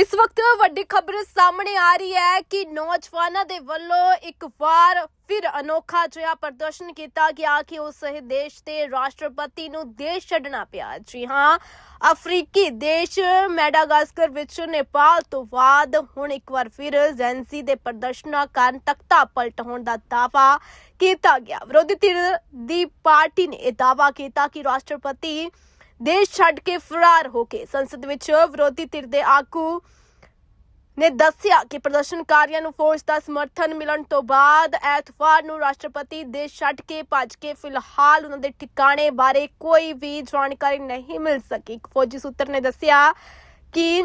ਇਸ ਵਕਤ ਵੱਡੀ ਖਬਰ ਸਾਹਮਣੇ ਆ ਰਹੀ ਹੈ ਕਿ ਨੌਜਵਾਨਾਂ ਦੇ ਵੱਲੋਂ ਇੱਕ ਵਾਰ ਫਿਰ ਅਨੋਖਾ ਜਿਹਾ ਪ੍ਰਦਰਸ਼ਨ ਕੀਤਾ ਗਿਆ ਕਿ ਉਸ ਦੇਸ਼ ਦੇ ਰਾਸ਼ਟਰਪਤੀ ਨੂੰ ਦੇਸ਼ ਛੱਡਣਾ ਪਿਆ। ਜੀ ਹਾਂ, ਅਫਰੀਕੀ ਦੇਸ਼ ਮੈਡਾਗਾਸਕਰ ਵਿੱਚ ਨੇਪਾਲ ਤੋਂ ਬਾਅਦ ਹੁਣ ਇੱਕ ਵਾਰ ਫਿਰ ਜ਼ੈਂਸੀ ਦੇ ਪ੍ਰਦਰਸ਼ਨਾਂ ਕਾਰਨ ਤਖਤਾ ਪਲਟ ਹੋਣ ਦਾ ਦਾਵਾ ਕੀਤਾ ਗਿਆ। ਵਿਰੋਧੀ ਧਿਰ ਦੀ ਪਾਰਟੀ ਨੇ ਇਹ ਦਾਅਵਾ ਕੀਤਾ ਕਿ ਰਾਸ਼ਟਰਪਤੀ ਦੇਸ਼ ਛੱਡ ਕੇ ਫਰਾਰ ਹੋ ਕੇ ਸੰਸਦ ਵਿੱਚ ਵਿਰੋਧੀ ਧਿਰ ਦੇ ਆਗੂ ਨੇ ਦੱਸਿਆ ਕਿ ਪ੍ਰਦਰਸ਼ਨਕਾਰੀਆਂ ਨੂੰ ਫੌਜ ਦਾ ਸਮਰਥਨ ਮਿਲਣ ਤੋਂ ਬਾਅਦ ਐਤਵਾਰ ਨੂੰ ਰਾਸ਼ਟਰਪਤੀ ਦੇਸ਼ ਛੱਡ ਕੇ ਭੱਜ ਕੇ ਫਿਲਹਾਲ ਉਹਨਾਂ ਦੇ ਠਿਕਾਣੇ ਬਾਰੇ ਕੋਈ ਵੀ ਜਾਣਕਾਰੀ ਨਹੀਂ ਮਿਲ ਸਕੀ। ਇੱਕ ਫੌਜੀ ਸੂਤਰ ਨੇ ਦੱਸਿਆ ਕਿ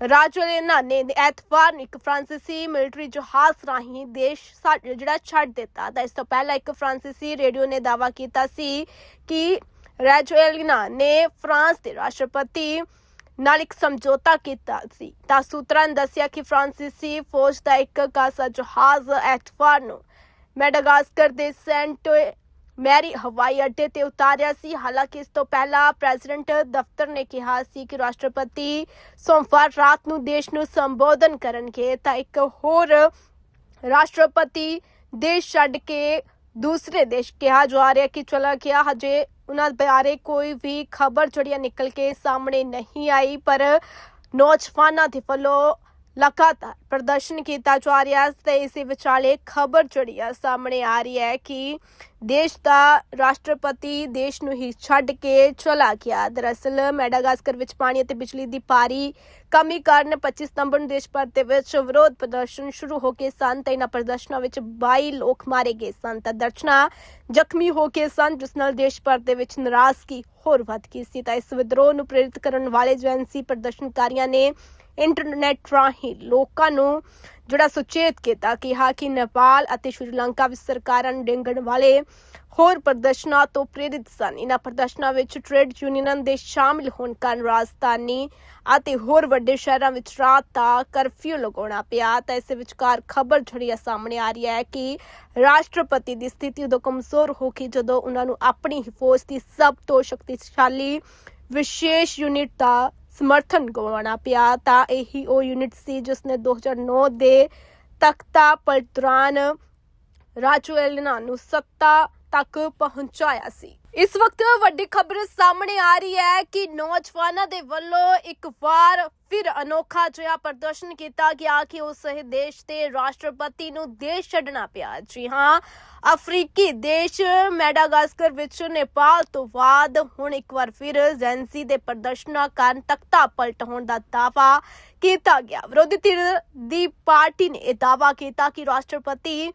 ਰਾਜੋਲੇਨਾ ਨੇ ਐਤਵਾਰ ਨੂੰ ਇੱਕ ਫ੍ਰਾਂਸੀਸੀ ਮਿਲਟਰੀ ਜਹਾਜ਼ ਰਾਹੀਂ ਦੇਸ਼ ਜਿਹੜਾ ਛੱਡ ਦਿੱਤਾ। ਤਾਂ ਇਸ ਤੋਂ ਪਹਿਲਾਂ ਇੱਕ ਫ੍ਰਾਂਸੀਸੀ ਰੇਡੀਓ ਨੇ ਦਾਅਵਾ ਕੀਤਾ ਸੀ ਕਿ ਰਾਜੋਲੇਨਾ ਨੇ ਫਰਾਂਸ ਦੇ ਰਾਸ਼ਟਰਪਤੀ ਨਾਲ ਇੱਕ ਸਮਝੌਤਾ ਕੀਤਾ ਸੀ। ਤਾਂ ਸੂਤਰਾਂ ਨੇ ਦੱਸਿਆ ਕਿ ਫ੍ਰਾਂਸੀਸੀ ਫੌਜ ਦਾ ਇੱਕ ਕਾਸਾ ਜਹਾਜ਼ ਐਤਵਾਰ ਨੂੰ ਮੈਡਾਗਾਸਕਰ ਦੇ ਸੈਂਟ ਮੈਰੀ ਹਵਾਈ ਅੱਡੇ ਤੇ ਉਤਾਰਿਆ ਸੀ। ਹਾਲਾਂਕਿ ਇਸ ਤੋਂ ਪਹਿਲਾਂ ਪ੍ਰੈਜ਼ੀਡੈਂਟ ਦਫ਼ਤਰ ਨੇ ਕਿਹਾ ਸੀ ਕਿ ਰਾਸ਼ਟਰਪਤੀ ਸੋਮਵਾਰ ਰਾਤ ਨੂੰ ਦੇਸ਼ ਨੂੰ ਸੰਬੋਧਨ ਕਰਨਗੇ, ਤਾਂ ਇੱਕ ਹੋਰ ਰਾਸ਼ਟਰਪਤੀ ਦੇਸ਼ ਛੱਡ ਕੇ ਦੂਸਰੇ ਦੇਸ਼ ਕਿਹਾ ਜਾ ਰਿਹਾ ਕਿ ਚਲਾ ਗਿਆ। ਹਜੇ ਉਹਨਾਂ ਬਾਰੇ ਕੋਈ ਵੀ ਖਬਰ ਜਿਹੜੀ ਹੈ ਨਿਕਲ ਕੇ ਸਾਹਮਣੇ ਨਹੀਂ ਆਈ, ਪਰ ਨੌਜਵਾਨਾਂ ਦੇ ਵੱਲੋਂ ਲਗਾਤਾਰ ਪ੍ਰਦਰਸ਼ਨ ਕੀਤਾ ਜਾ ਰਿਹਾ ਹੈ। ਤੇ ਇਸੇ ਵਿਚਾਲੇ ਖਬਰ ਜਿਹੜੀ ਆ ਸਾਹਮਣੇ ਆ ਰਹੀ ਹੈ ਕਿ ਦੇਸ਼ ਦਾ ਰਾਸ਼ਟਰਪਤੀ ਦੇਸ਼ ਨੂੰ ਹੀ ਛੱਡ ਕੇ ਚਲਾ ਗਿਆ। ਦਰਅਸਲ ਮੈਡਾਗਾਸਕਰ ਵਿੱਚ ਪਾਣੀ ਅਤੇ ਬਿਜਲੀ ਦੀ ਭਾਰੀ ਕਮੀ ਕਾਰਨ 25 ਸਤੰਬਰ ਨੂੰ ਦੇਸ਼ ਭਰ ਦੇ ਵਿੱਚ ਵਿਰੋਧ ਪ੍ਰਦਰਸ਼ਨ ਸ਼ੁਰੂ ਹੋ ਗਏ ਸਨ ਤੇ ਇਹਨਾਂ ਪ੍ਰਦਰਸ਼ਨਾਂ ਵਿੱਚ 22 ਲੋਕ ਮਾਰੇ ਗਏ ਸਨ। ਤਾਂ ਦਰਜਨਾਂ ਜ਼ਖਮੀ ਹੋ ਗਏ ਸਨ, ਜਿਸ ਨਾਲ ਦੇਸ਼ ਭਰ ਦੇ ਵਿੱਚ ਨਾਰਾਜ਼ਗੀ ਹੋਰ ਵੱਧ ਗਈ ਸੀ। ਤਾਂ ਇਸ ਵਿਦਰੋਹ ਨੂੰ ਪ੍ਰੇਰਿਤ ਕਰਨ ਵਾਲੇ ਏਜੰਸੀ ਪ੍ਰਦਰਸ਼ਨਕਾਰੀਆਂ ਨੇ ਇੰਟਰਨੈਟ ਰਾਹੀਂ ਲੋਕਾਂ ਨੂੰ ਜਿਹੜਾ ਸੁਚੇਤ ਕੀਤਾ ਕਿਹਾ ਕਿ ਨੇਪਾਲ ਅਤੇ ਸ਼੍ਰੀਲੰਕਾ ਵਿੱਚ ਸਰਕਾਰਾਂ ਨੂੰ ਡੇਂਗਣ ਵਾਲੇ ਹੋਰ ਪ੍ਰਦਰਸ਼ਨਾਂ ਤੋਂ ਪ੍ਰੇਰਿਤ ਸਨ। ਇਹਨਾਂ ਪ੍ਰਦਰਸ਼ਨਾਂ ਵਿੱਚ ਟ੍ਰੇਡ ਯੂਨੀਅਨਾਂ ਦੇ ਸ਼ਾਮਿਲ ਹੋਣ ਕਾਰਨ ਰਾਜਧਾਨੀ ਅਤੇ ਹੋਰ ਵੱਡੇ ਸ਼ਹਿਰਾਂ ਵਿੱਚ ਰਾਤ ਦਾ ਕਰਫਿਊ ਲਗਾਉਣਾ ਪਿਆ। ਤਾਂ ਇਸ ਵਿਚਕਾਰ ਖਬਰ ਜਿਹੜੀ ਸਾਹਮਣੇ ਆ ਰਹੀ ਹੈ ਕਿ ਰਾਸ਼ਟਰਪਤੀ ਦੀ ਸਥਿਤੀ ਉਦੋਂ ਕਮਜ਼ੋਰ ਹੋ ਗਈ ਜਦੋਂ ਉਹਨਾਂ ਨੂੰ ਆਪਣੀ ਹੀ ਫੌਜ ਦੀ ਸਭ ਤੋਂ ਸ਼ਕਤੀਸ਼ਾਲੀ ਵਿਸ਼ੇਸ਼ ਯੂਨਿਟ ਦਾ ਸਮਰਥਨ ਗਵਾਉਣਾ ਪਿਆ ਤਾਂ ਇਹੀ ਉਹ ਯੂਨਿਟ ਸੀ ਜਿਸ ਨੇ 2009 ਦੇ ਤਖਤਾ ਪਲਟ ਦੌਰਾਨ ਰਾਜੋਏਲਨਾ ਨੂੰ ਸੱਤਾ ਤੱਕ ਪਹੁੰਚਾਇਆ ਸੀ। ਇਸ ਵਕਤ ਵੱਡੀ ਖਬਰ ਸਾਹਮਣੇ ਆ ਰਹੀ ਹੈ ਕਿ ਨੌਜਵਾਨਾਂ ਦੇ ਵੱਲੋਂ ਇੱਕ ਵਾਰ ਫਿਰ ਅਨੋਖਾ ਜਿਹਾ ਪ੍ਰਦਰਸ਼ਨ ਕੀਤਾ ਗਿਆ ਕਿ ਉਸ ਦੇਸ਼ ਦੇ ਰਾਸ਼ਟਰਪਤੀ ਨੂੰ ਦੇਸ਼ ਛੱਡਣਾ ਪਿਆ। ਜੀ ਹਾਂ, ਅਫਰੀਕੀ ਦੇਸ਼ ਮੈਡਾਗਾਸਕਰ ਵਿੱਚ ਨੇਪਾਲ ਤੋਂ ਬਾਅਦ ਹੁਣ ਇੱਕ ਵਾਰ ਫਿਰ ਜ਼ੈਂਸੀ ਦੇ ਪ੍ਰਦਰਸ਼ਨਾਂ ਕਾਰਨ ਤਖਤਾ ਪਲਟ ਹੋਣ ਦਾ ਦਾਵਾ ਕੀਤਾ ਗਿਆ। ਵਿਰੋਧੀ ਧਿਰ ਦੀ ਪਾਰਟੀ ਨੇ ਇਹ ਦਾਅਵਾ ਕੀਤਾ ਕਿ ਰਾਸ਼ਟਰਪਤੀ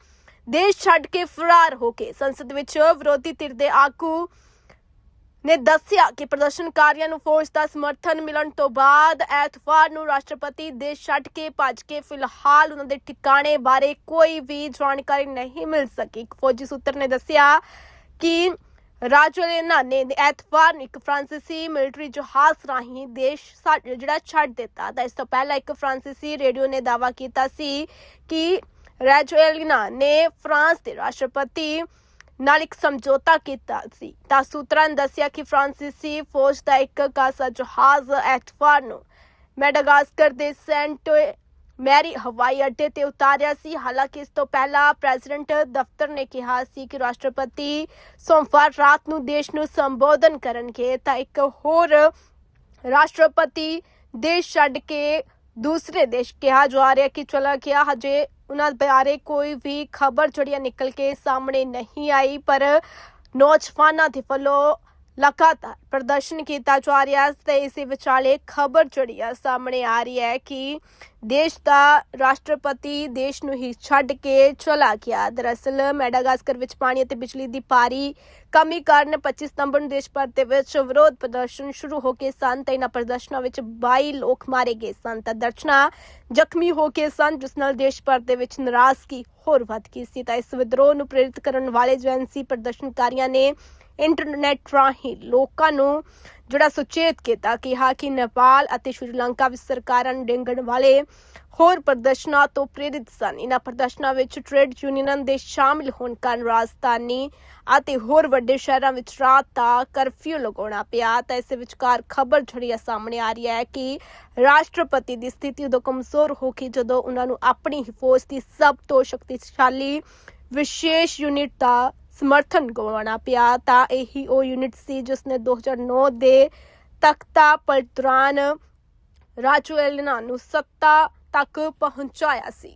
ਦੇਸ਼ ਛੱਡ ਕੇ ਫਰਾਰ ਹੋ ਕੇ ਸੰਸਦ ਵਿੱਚ ਵਿਰੋਧੀ ਧਿਰ ਦੇ ਆਗੂ ਨੇ ਦੱਸਿਆ ਕਿ ਪ੍ਰਦਰਸ਼ਨਕਾਰੀਆਂ ਨੂੰ ਫੌਜ ਦਾ ਸਮਰਥਨ ਮਿਲਣ ਤੋਂ ਬਾਅਦ ਐਤਵਾਰ ਨੂੰ ਰਾਸ਼ਟਰਪਤੀ ਦੇਸ਼ ਛੱਡ ਕੇ ਭੱਜ ਕੇ ਫਿਲਹਾਲ ਉਹਨਾਂ ਦੇ ਠਿਕਾਣੇ ਬਾਰੇ ਕੋਈ ਵੀ ਜਾਣਕਾਰੀ ਨਹੀਂ ਮਿਲ ਸਕੀ। ਇੱਕ ਫੌਜੀ ਸੂਤਰ ਨੇ ਦੱਸਿਆ ਕਿ ਰਾਜੋਲੇਨਾ ਨੇ ਐਤਵਾਰ ਨੂੰ ਇੱਕ ਫ੍ਰਾਂਸੀਸੀ ਮਿਲਟਰੀ ਜਹਾਜ਼ ਰਾਹੀਂ ਦੇਸ਼ ਜਿਹੜਾ ਛੱਡ ਦਿੱਤਾ। ਤਾਂ ਇਸ ਤੋਂ ਪਹਿਲਾਂ ਇੱਕ ਫ੍ਰਾਂਸੀਸੀ ਰੇਡੀਓ ਨੇ ਦਾਅਵਾ ਕੀਤਾ ਸੀ ਕਿ ਰਾਜੋਲੇਨਾ ਨੇ ਫਰਾਂਸ ਦੇ ਰਾਸ਼ਟਰਪਤੀ ਨਾਲ ਇੱਕ ਸਮਝੌਤਾ ਕੀਤਾ ਸੀ। ਤਾਂ ਸੂਤਰਾਂ ਨੇ ਦੱਸਿਆ ਕਿ ਫ੍ਰਾਂਸੀਸੀ ਫੌਜ ਦਾ ਇੱਕ ਕਾਸਾ ਜਹਾਜ਼ ਐਤਵਾਰ ਨੂੰ ਮੈਡਾਗਾਸਕਰ ਦੇ ਸੈਂਟ ਮੈਰੀ ਹਵਾਈ ਅੱਡੇ ਤੇ ਉਤਾਰਿਆ ਸੀ। ਹਾਲਾਂਕਿ ਇਸ ਤੋਂ ਪਹਿਲਾਂ ਪ੍ਰੈਜ਼ੀਡੈਂਟ ਦਫ਼ਤਰ ਨੇ ਕਿਹਾ ਸੀ ਕਿ ਰਾਸ਼ਟਰਪਤੀ ਸੋਮਵਾਰ ਰਾਤ ਨੂੰ ਦੇਸ਼ ਨੂੰ ਸੰਬੋਧਨ ਕਰਨਗੇ, ਤਾਂ ਇੱਕ ਹੋਰ ਰਾਸ਼ਟਰਪਤੀ ਦੇਸ਼ ਛੱਡ ਕੇ ਦੂਸਰੇ ਦੇਸ਼ ਕਿਹਾ ਜਾ ਰਿਹਾ ਕਿ ਚਲਾ ਗਿਆ। ਹਜੇ ਉਹਨਾਂ ਬਾਰੇ ਕੋਈ ਵੀ ਖਬਰ ਜਿਹੜੀ ਨਿਕਲ ਕੇ ਸਾਹਮਣੇ ਨਹੀਂ ਆਈ, ਪਰ ਨੌਜਵਾਨਾਂ ਦੇ ਵੱਲੋਂ ਲਗਾਤਾਰ ਪ੍ਰਦਰਸ਼ਨ ਕੀਤਾ ਜਾ ਰਿਹਾ ਹੈ। ਤੇ ਇਸੇ ਵਿਚਾਲੇ ਖਬਰ ਜਿਹੜੀ ਆ ਸਾਹਮਣੇ ਆ ਰਹੀ ਹੈ ਕਿ ਦੇਸ਼ ਦਾ ਰਾਸ਼ਟਰਪਤੀ ਦੇਸ਼ ਨੂੰ ਹੀ ਛੱਡ ਕੇ ਚਲਾ ਗਿਆ। ਦਰਅਸਲ ਮੈਡਾਗਾਸਕਰ ਵਿੱਚ ਪਾਣੀ ਅਤੇ ਬਿਜਲੀ ਦੀ ਭਾਰੀ ਕਮੀ ਕਾਰਨ 25 ਸਤੰਬਰ ਨੂੰ ਦੇਸ਼ ਭਰ ਦੇ ਵਿੱਚ ਵਿਰੋਧ ਪ੍ਰਦਰਸ਼ਨ ਸ਼ੁਰੂ ਹੋ ਗਏ ਸਨ ਤੇ ਇਹਨਾਂ ਪ੍ਰਦਰਸ਼ਨਾਂ ਵਿੱਚ 22 ਲੋਕ ਮਾਰੇ ਗਏ ਸਨ। ਤਾਂ ਦਰਜਨਾਂ ਜ਼ਖਮੀ ਹੋ ਗਏ ਸਨ, ਜਿਸ ਨਾਲ ਦੇਸ਼ ਭਰ ਦੇ ਵਿੱਚ ਨਾਰਾਜ਼ਗੀ ਹੋਰ ਵੱਧ ਗਈ ਸੀ। ਤਾਂ ਇਸ ਵਿਦਰੋਹ ਨੂੰ ਪ੍ਰੇਰਿਤ ਕਰਨ ਵਾਲੇ ਜੈਨਸੀ ਪ੍ਰਦਰਸ਼ਨਕਾਰੀਆਂ ਨੇ ਇੰਟਰਨੈਟ ਰਾਹੀਂ ਲੋਕਾਂ ਨੂੰ ਜਿਹੜਾ ਸੁਚੇਤ ਕੀਤਾ ਕਿਹਾ ਕਿ ਨੇਪਾਲ ਅਤੇ ਸ਼੍ਰੀਲੰਕਾ ਵਿੱਚ ਸਰਕਾਰਾਂ ਡੇਂਗਣ ਵਾਲੇ ਹੋਰ ਪ੍ਰਦਰਸ਼ਨਾਂ ਤੋਂ ਪ੍ਰੇਰਿਤ ਸਨ। ਇਹਨਾਂ ਪ੍ਰਦਰਸ਼ਨਾਂ ਵਿੱਚ ਟ੍ਰੇਡ ਯੂਨੀਅਨਾਂ ਦੇ ਸ਼ਾਮਿਲ ਹੋਣ ਕਾਰਨ ਰਾਜਧਾਨੀ ਅਤੇ ਹੋਰ ਵੱਡੇ ਸ਼ਹਿਰਾਂ ਵਿੱਚ ਰਾਤ ਦਾ ਕਰਫਿਊ ਲਗਾਉਣਾ ਪਿਆ। ਤਾਂ ਇਸ ਵਿਚਕਾਰ ਖਬਰ ਜਿਹੜੀ ਸਾਹਮਣੇ ਆ ਰਹੀ ਹੈ ਕਿ ਰਾਸ਼ਟਰਪਤੀ ਦੀ ਸਥਿਤੀ ਉਦੋਂ ਕਮਜ਼ੋਰ ਹੋ ਗਈ ਜਦੋਂ ਉਹਨਾਂ ਨੂੰ ਆਪਣੀ ਹੀ ਫੌਜ ਦੀ ਸਭ ਤੋਂ ਸ਼ਕਤੀਸ਼ਾਲੀ ਵਿਸ਼ੇਸ਼ ਯੂਨਿਟ ਦਾ ਸਮਰਥਨ ਗਵਾਉਣਾ ਪਿਆ ਤਾਂ ਇਹੀ ਉਹ ਯੂਨਿਟ ਸੀ ਜਿਸ ਨੇ 2009 ਦੇ ਤਖਤਾ ਪਲਟ ਦੌਰਾਨ ਰਾਜੂ ਨੂੰ ਸੱਤਾ ਤੱਕ ਪਹੁੰਚਾਇਆ ਸੀ।